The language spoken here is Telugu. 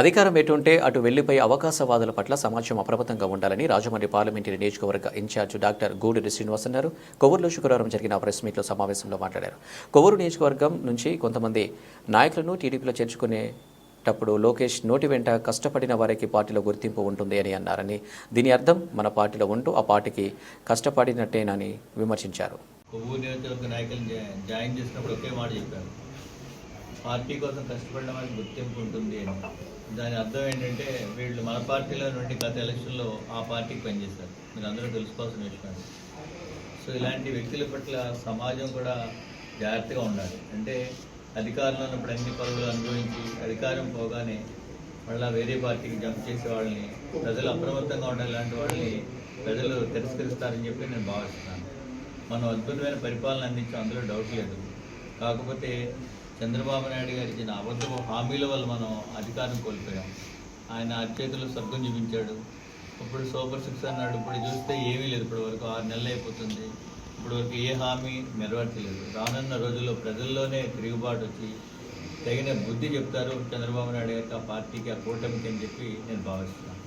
అధికారం ఎటుంటే అటు వెళ్ళిపోయే అవకాశవాదుల పట్ల సమాజం అప్రమత్తంగా ఉండాలని రాజమండ్రి పార్లమెంటరీ నియోజకవర్గ in charge doctor Guduri Srinivas అన్నారు. కొవ్వూరులో శుక్రవారం జరిగిన ప్రెస్ మీట్లో సమావేశంలో మాట్లాడారు. కొవ్వూరు నియోజకవర్గం నుంచి కొంతమంది నాయకులను టీడీపీలో చేర్చుకునేటప్పుడు లోకేష్ నోటి వెంట కష్టపడిన వారికి పార్టీలో గుర్తింపు ఉంటుంది అని అన్నారని దీని అర్థం మన పార్టీలో ఉంటూ ఆ పార్టీకి కష్టపడినట్టేనని విమర్శించారు. కొవ్వూరు నియోజకవర్గ నాయకులు జాయిన్ చేసినప్పుడు ఒకే మాట చెప్పారు. పార్టీ కోసం కష్టపడడం అని గుర్తింపు ఉంటుంది అని. దాని అర్థం ఏంటంటే వీళ్ళు మన పార్టీలో నుండి గత ఎలక్షన్లో ఆ పార్టీకి పనిచేశారు. మీరు అందరూ తెలుసుకోవాల్సిన విషయం సో ఇలాంటి వ్యక్తుల పట్ల సమాజం కూడా జాగ్రత్తగా ఉండాలి. అంటే అధికారంలో ఉన్నప్పుడు అన్ని పదవులు అనుభవించి అధికారం పోగానే మళ్ళీ వేరే పార్టీకి జంప్ చేసే వాళ్ళని ప్రజలు అప్రమత్తంగా ఉండాలి లాంటి వాళ్ళని ప్రజలు తిరస్కరిస్తారని చెప్పి నేను భావిస్తున్నాను. మనం అద్భుతమైన పరిపాలన అందించాం అందులో డౌట్ లేదు. కాకపోతే చంద్రబాబు నాయుడు గారు ఇచ్చిన అబద్ధపు హామీల వల్ల మనం అధికారం కోల్పోయాం. ఆయన అరచేతులు స్వర్గం చూపించాడు. ఇప్పుడు సూపర్ సిక్స్ అన్నాడు. ఇప్పుడు చూస్తే ఏమీ లేదు. ఇప్పటి వరకు ఆరు నెలలు అయిపోతుంది. ఇప్పుడు వరకు ఏ హామీ నెరవేర్చలేదు రానున్న రోజుల్లో ప్రజల్లోనే తిరుగుబాటు వచ్చి తగిన బుద్ధి చెప్తారు చంద్రబాబు నాయుడు గారికి ఆ పార్టీకి ఆ కూటమికి అని చెప్పి నేను భావిస్తున్నాను.